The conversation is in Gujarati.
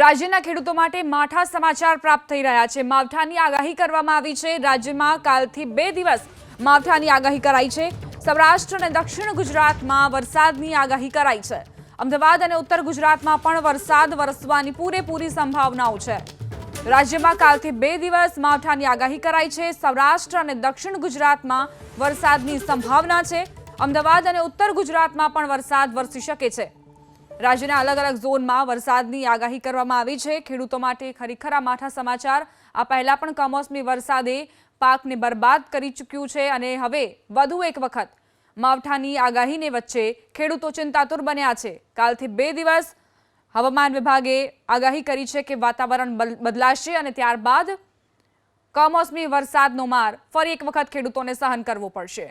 રાજ્યના ખેડૂતો માટે માઠા સમાચાર પ્રાપ્ત થઈ રહ્યા છે. માવઠાની આગાહી કરવામાં આવી છે. રાજ્યમાં કાલથી બે દિવસ માવઠાની આગાહી કરાઈ છે. સૌરાષ્ટ્ર અને દક્ષિણ ગુજરાતમાં વરસાદની આગાહી કરાઈ છે. અમદાવાદ અને ઉત્તર ગુજરાતમાં પણ વરસાદ વરસવાની પૂરેપૂરી સંભાવનાઓ છે. રાજ્યમાં કાલથી બે દિવસ માવઠાની આગાહી કરાઈ છે. સૌરાષ્ટ્ર અને દક્ષિણ ગુજરાતમાં વરસાદની સંભાવના છે. અમદાવાદ અને ઉત્તર ગુજરાતમાં પણ વરસાદ વરસી શકે છે. રાજ્યના અલગ અલગ ઝોનમાં વરસાદની આગાહી કરવામાં આવી છે. ખેડૂતો માટે ખરેખર આ માઠા સમાચાર. આ પહેલા પણ કમોસમી વરસાદે પાકને બરબાદ કરી ચૂક્યું છે અને હવે વધુ એક વખત માવઠાની આગાહીને વચ્ચે ખેડૂતો ચિંતાતુર બન્યા છે. કાલથી બે દિવસ હવામાન વિભાગે આગાહી કરી છે કે વાતાવરણ બદલાશે અને ત્યારબાદ કમોસમી વરસાદનો માર ફરી એક વખત ખેડૂતોને સહન કરવો પડશે.